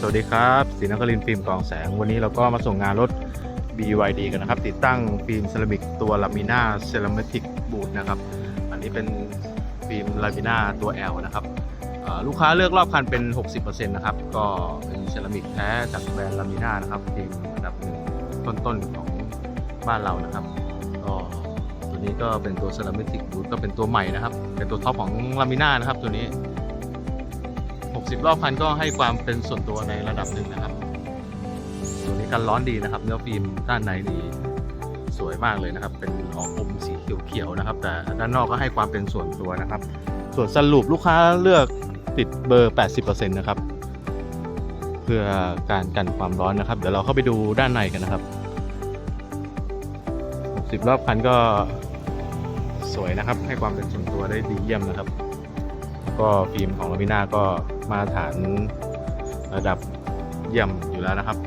สวัสดีครับศรีนครินฟิล์มกองแสง วันนี้เราก็มาส่งงานรถ BYD กันนะครับ ติดตั้งฟิล์มเซรามิกตัวลามิน่าเซรามิกบูดนะครับ อันนี้เป็นฟิล์มลามิน่าตัว L นะครับลูกค้าเลือกรอบคันเป็น 60%นะครับ ก็เป็นเซรามิกแท้จากแบรนด์ลามิน่านะครับฟิล์มอันดับหนึ่งต้นๆของบ้านเรานะครับก็ตัวนี้ก็เป็นตัวเซรามิกบูดก็เป็นตัวใหม่นะครับ เป็นตัวท็อปของลามิน่านะครับตัวนี้ 60รอบคันก็ให้ความเป็นส่วนตัวในระดับหนึ่งนะครับ ตัวนี้กันร้อนดีนะครับ เนื้อฟิล์มด้านในดีสวยมากเลยนะครับ เป็นออกอมสีเขียวๆนะครับ แต่ด้านนอกก็ให้ความเป็นส่วนตัวนะครับ ส่วนสรุปลูกค้าเลือกติดเบอร์ 80%นะครับ เพื่อการกันความร้อนนะครับ เดี๋ยวเราเข้าไปดูด้านในกันนะครับ 60 รอบคันก็สวยนะครับ ให้ความเป็นส่วนตัวได้ดีเยี่ยมนะครับ ก็ฟิล์มของลามิน่าก็มาตรฐานระดับเยี่ยมอยู่แล้วนะครับ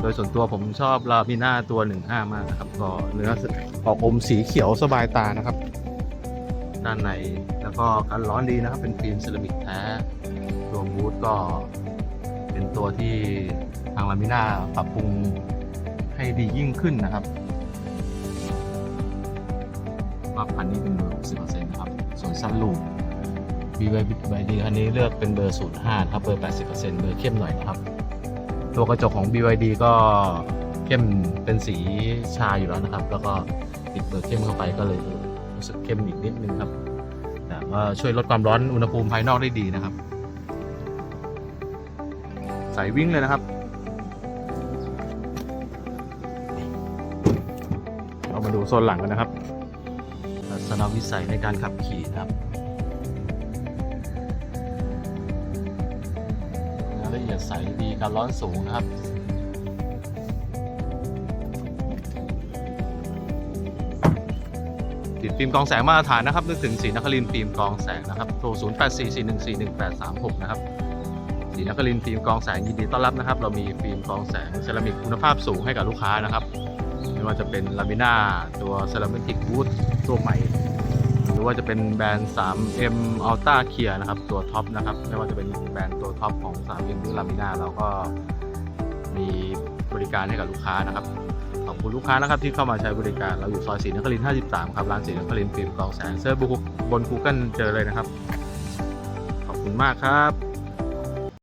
โดยส่วนตัวผมชอบลามิน่าตัว 15 มากนะครับ ก็เนื้อออกอมสีเขียวสบายตานะครับ ด้านในแล้วก็กันร้อนดีนะครับ เป็นฟิล์มเซรามิกแท้ตัวบูทก็เป็นตัวที่ทางลามิน่าปรับปรุงให้ดียิ่งขึ้นนะครับรอบคันนี้เป็นเบอร์60%นะครับ ส่วนซันลูป BYD คันนี้เลือกเป็นเบอร์ 05นะครับเบอร์ 80%เบอร์เข้มหน่อยนะครับ ตัวกระจกของ BYD ก็เข้มเป็นสีชาอยู่แล้วนะครับ แล้วก็ติดเบอร์เข้มเข้าไปก็เลยรู้สึกเข้มอีกนิดนึงครับแต่ว่าช่วยลดความร้อนอุณหภูมิภายนอกได้ดีนะครับใส่วิ่งเลยนะครับเรามาดูโซนหลังกันนะครับ ทัศนวิสัยในการขับขี่นะครับละเอียดใสดีการร้อนสูงนะครับติดฟิล์มกองแสงมาตรฐานนะครับนึกถึงสีนครินฟิล์มกองแสงนะครับโทร 0 8 4 4 1 4 1 8 3 6 นะครับสีนครินฟิล์มกองแสงยินดีต้อนรับนะครับ เรามีฟิล์มกองแสงเซรามิกคุณภาพสูงให้กับลูกค้านะครับ ไม่ว่าจะเป็นลามิน่าตัวเซรามิกบูทตัวใหม่ รือว่าจะเป็นแบรนด์ 3M Ultra Clear นะครับ ตัวท็อปนะครับ ไม่ว่าจะเป็นแบรนด์ตัวท็อปของ 3M หรือลามิน่าเราก็มีบริการให้กับลูกค้านะครับ ขอบคุณลูกค้านะครับที่เข้ามาใช้บริการเราอยู่ซอยศรีนครินทร์53 ครับ ร้านศรีนครินทร์ฟิล์มกองแสงเซิร์ชบน Google เจอเลยนะครับ ขอบคุณมากครับ